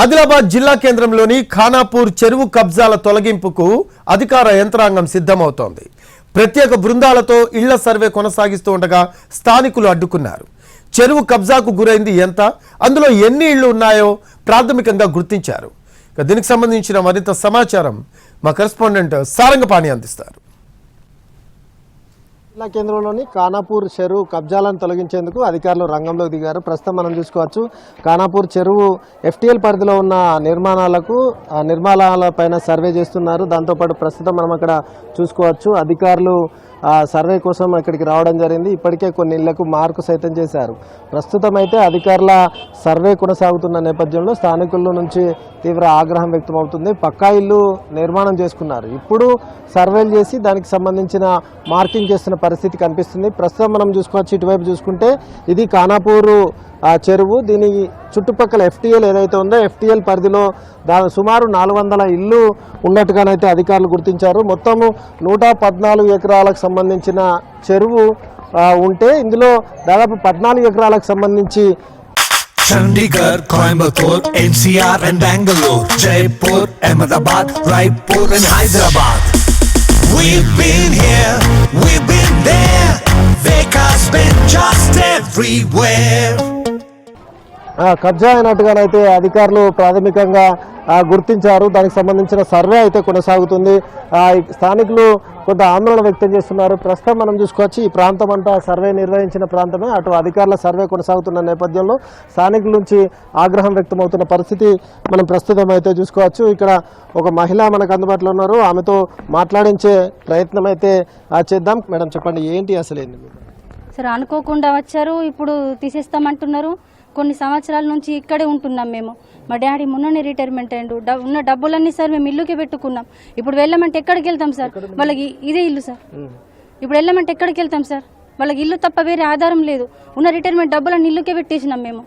ఆదిలాబాద్ జిల్లా కేంద్రంలోని ఖానాపూర్ చెరువు కబ్జాల తొలగింపుకు అధికార యంత్రాంగం సిద్ధమవుతోంది. ప్రత్యేక బృందాలతో ఇళ్ళ సర్వే కొనసాగిస్తూ ఉండగా స్థానికులు అడ్డుకున్నారు. చెరువు కబ్జాకు గురైంది ఎంత? అందులో ఎన్ని ఇళ్ళు ఉన్నాయో ప్రాథమికంగా గుర్తించారు. దీనికి సంబంధించిన మరింత సమాచారం మా కరెస్పాండెంట్ సారంగపాణి అందిస్తారు. జిల్లా కేంద్రంలోని కానాపూర్ చెరువు కబ్జాలను తొలగించేందుకు అధికారులు రంగంలోకి దిగారు. ప్రస్తుతం మనం చూసుకోవచ్చు కానాపూర్ చెరువు ఎఫ్టీఎల్ పరిధిలో ఉన్న నిర్మాణాలకు ఆ నిర్మాణాల పైన సర్వే చేస్తున్నారు. దాంతోపాటు ప్రస్తుతం మనం అక్కడ చూసుకోవచ్చు అధికారులు సర్వే కోసం ఇక్కడికి రావడం జరిగింది. ఇప్పటికే కొన్ని ఇళ్ళకు మార్కు సైతం చేశారు. ప్రస్తుతం అయితే అధికారుల సర్వే కొనసాగుతున్న నేపథ్యంలో స్థానికుల నుంచి తీవ్ర ఆగ్రహం వ్యక్తమవుతుంది. పక్కా ఇల్లు నిర్మాణం చేసుకున్నారు. ఇప్పుడు సర్వేలు చేసి దానికి సంబంధించిన మార్కింగ్ చేస్తున్న పరిస్థితి కనిపిస్తుంది. ప్రస్తుతం మనం చూసుకోవచ్చు ఇటువైపు చూసుకుంటే ఇది కానాపూరు చెరువు. దీని చుట్టుపక్కల ఎఫ్టీఎల్ ఏదైతే ఉందో ఎఫ్టీఎల్ పరిధిలో దా సుమారు నాలుగు వందల ఇల్లు ఉన్నట్టుగానైతే అధికారులు గుర్తించారు. మొత్తము నూట పద్నాలుగు ఎకరాలకు సంబంధించిన చెరువు ఉంటే ఇందులో దాదాపు పద్నాలుగు ఎకరాలకు సంబంధించి Chandigarh, Coimbatore, NCR and Bangalore, Jaipur, Ahmedabad, Raipur and Hyderabad. We've been here, we've been there. Vekas been just everywhere. కబ్జా అయినట్టుగానైతే అధికారులు ప్రాథమికంగా గుర్తించారు. దానికి సంబంధించిన సర్వే అయితే కొనసాగుతుంది. స్థానికులు కొంత ఆందోళన వ్యక్తం చేస్తున్నారు. ప్రస్తుతం మనం చూసుకోవచ్చు ఈ ప్రాంతం అంతా సర్వే నిర్వహించిన ప్రాంతమే. అటు అధికారుల సర్వే కొనసాగుతున్న నేపథ్యంలో స్థానికుల నుంచి ఆగ్రహం వ్యక్తమవుతున్న పరిస్థితి మనం ప్రస్తుతం అయితే చూసుకోవచ్చు. ఇక్కడ ఒక మహిళ మనకు అందుబాటులో ఉన్నారు. ఆమెతో మాట్లాడించే ప్రయత్నం అయితే ఆ, చేద్దాం. మేడం చెప్పండి ఏంటి అసలు ఏంటి సరే అనుకోకుండా వచ్చారు. ఇప్పుడు తీసేస్తామంటున్నారు. కొన్ని సంవత్సరాల నుంచి ఇక్కడే ఉంటున్నాం మేము. మా డాడీ మొన్ననే రిటైర్మెంట్ అయ్యిండు. ఉన్న డబ్బులన్నీ సార్ మేము ఇల్లుకే పెట్టుకున్నాం. ఇప్పుడు వెళ్ళమంటే ఎక్కడికి వెళ్తాం సార్? వాళ్ళకి ఇదే ఇల్లు సార్. ఇప్పుడు వెళ్ళమంటే ఎక్కడికి వెళ్తాం సార్? వాళ్ళకి ఇల్లు తప్ప వేరే ఆధారం లేదు. ఉన్న రిటైర్మెంట్ డబ్బులన్నీ ఇల్లుకే పెట్టేసినాం మేము.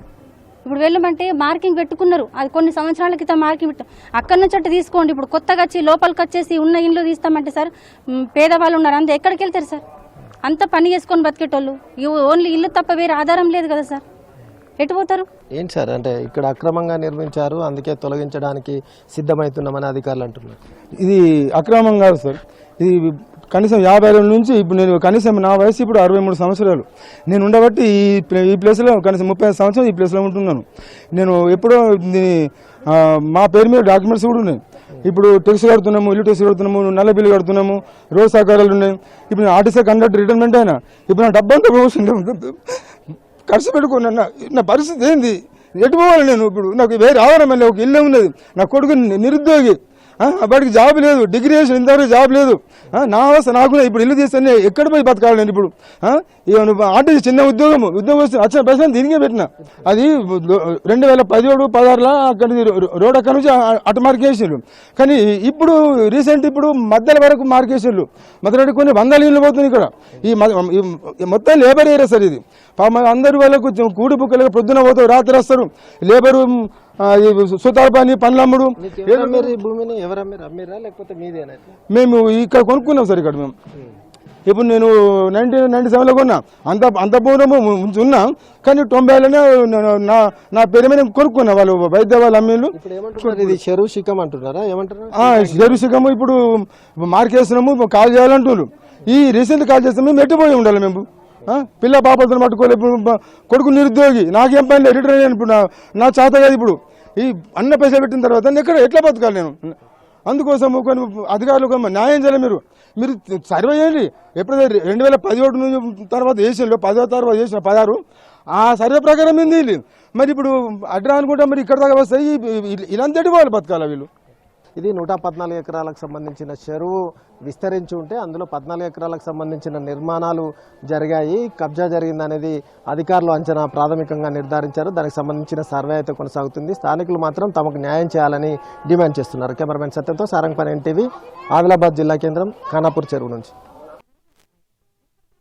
ఇప్పుడు వెళ్ళమంటే మార్కింగ్ పెట్టుకున్నారు. అది కొన్ని సంవత్సరాల క్రితం మార్కింగ్ పెట్టాం అక్కడి నుంచి అట్టు తీసుకోండి. ఇప్పుడు కొత్తగా వచ్చి లోపలికి వచ్చేసి ఉన్న ఇల్లు తీస్తామంటే సార్ పేదవాళ్ళు ఉన్నారు. అంత ఎక్కడికి వెళ్తారు సార్? అంత పని చేసుకొని బతికేటోళ్ళు. ఓన్లీ ఇల్లు తప్ప వేరే ఆధారం లేదు కదా సార్? ఎటు పోతారు? ఏంటి సార్ అంటే ఇక్కడ అక్రమంగా నిర్మించారు అందుకే తొలగించడానికి సిద్ధమవుతున్నామని అధికారులు అంటున్నారు. ఇది అక్రమం కాదు సార్. ఇది కనీసం యాభై ఏళ్ళ నుంచి ఇప్పుడు నేను కనీసం నా వయసు ఇప్పుడు అరవై మూడు సంవత్సరాలు. నేను ఉండబట్టి ఈ ఈ ప్లేస్లో కనీసం ముప్పై ఐదు సంవత్సరాలు ఈ ప్లేస్లో ఉంటున్నాను. నేను ఎప్పుడో మా పేరు మీద డాక్యుమెంట్స్ కూడా ఉన్నాయి. ఇప్పుడు టెక్స్ కడుతున్నాము ఇల్లు టెక్స్ కడుతున్నాము నల్ల బిల్లు కడుతున్నాము రోడ్ సహకారాలు ఉన్నాయి. ఇప్పుడు నేను ఆర్టీసీ కండక్టర్ రిటైర్మెంట్ అయినా ఇప్పుడు నా డబ్బంతా పోతుంది ఖర్చు పెట్టుకున్నా నా పరిస్థితి ఏంది? ఎటు పోవాలి నేను ఇప్పుడు? నాకు వేరే ఆధారం ఒక ఇల్లు ఉన్నది. నా కొడుకు నిరుద్యోగి. వాడికి జాబ్ లేదు డిగ్రీ చేసిన ఇంతవరకు జాబ్ లేదు. నా అవస్థ నాకు ఇప్పుడు ఇల్లు తీస్తే ఎక్కడ పోయి బతకాలి నేను ఇప్పుడు? ఆ, ఆర్టీసీ చిన్న ఉద్యోగం ఉద్యోగం వస్తే వచ్చిన ప్రశ్న దీనికే పెట్టిన. అది రెండు వేల పదిహేడు పదహారులో అక్కడ రోడ్ అక్కడ నుంచి అటు మార్కేసారు కానీ ఇప్పుడు రీసెంట్ ఇప్పుడు మధ్యల వరకు మార్కేసారు మధ్య కొన్ని వందల ఇల్లు పోతుంది ఇక్కడ. ఈ మొత్తం లేబర్ ఏరియా సార్ ఇది. పాపం అందరు వాళ్ళకు కొంచెం కూడి బుక్కలుగా పొద్దున పోతారు రాత్రి వస్తారు. లేబరు సుతార్ పని పండ్లమ్ముడు. భూమిని ఎవరు అమ్మారు లేకపోతే మీదేనా మేము ఇక్కడ కొనుక్కున్నాం సార్ ఇక్కడ మేము. ఇప్పుడు నేను నైన్టీన్ నైన్టీ సెవెన్లో కొన్నా. అంత అంత పూర్వము ఉన్నా. కానీ తొంభైలోనే నా- నా పేరు మీద కొనుక్కున్నా వాళ్ళు వైద్య వాళ్ళు అమ్మీళ్ళు. ఏమంటున్నారు? ఇది చెరువు శిఖం అంటున్నారా? ఏమంటారు జరుసుకము ఇప్పుడు మార్కేస్తున్నాము కాల్ చేయాలంటున్నారు. ఈ రీసెంట్ కాల్ చేస్తే మేము ఎట్టిపోయి ఉండాలి మేము? పిల్ల పాపలతో బ- కొడుకు నిరుద్యోగి. నాకేం పని లేదు రిటైర్ అయ్యాను ఇప్పుడు నా చేత కాదు ఇప్పుడు. ఈ అన్న పైసలు పెట్టిన తర్వాత నేను ఎక్కడ ఎట్లా బతకాలి నేను? అందుకోసం కొన్ని అధికారులు న్యాయం చేయాలి మీరు. మీరు సర్వే చేయండి. ఎప్పుడైతే రెండు వేల పదిహేడు నుంచి తర్వాత చేసిన పదో తర్వాత చేసిన పదహారు ఆ సర్వే ప్రకారం ఏంది వీళ్ళు మరి ఇప్పుడు అడ్రా అనుకుంటే మరి ఇక్కడ దాకా వస్తాయి ఇలాంటి వాళ్ళు బతకాలి వీళ్ళు? ఇది నూట పద్నాలుగు ఎకరాలకు సంబంధించిన చెరువు. విస్తరించి ఉంటే అందులో పద్నాలుగు ఎకరాలకు సంబంధించిన నిర్మాణాలు జరిగాయి. కబ్జా జరిగింది అనేది అధికారులు అంచనా ప్రాథమికంగా నిర్ధారించారు. దానికి సంబంధించిన సర్వే అయితే కొనసాగుతుంది. స్థానికులు మాత్రం తమకు న్యాయం చేయాలని డిమాండ్ చేస్తున్నారు. కెమెరామెన్ సత్యంతో సారంగపని ఎన్టీవీ ఆదిలాబాద్ జిల్లా కేంద్రం ఖానాపూర్ చెరువు నుంచి.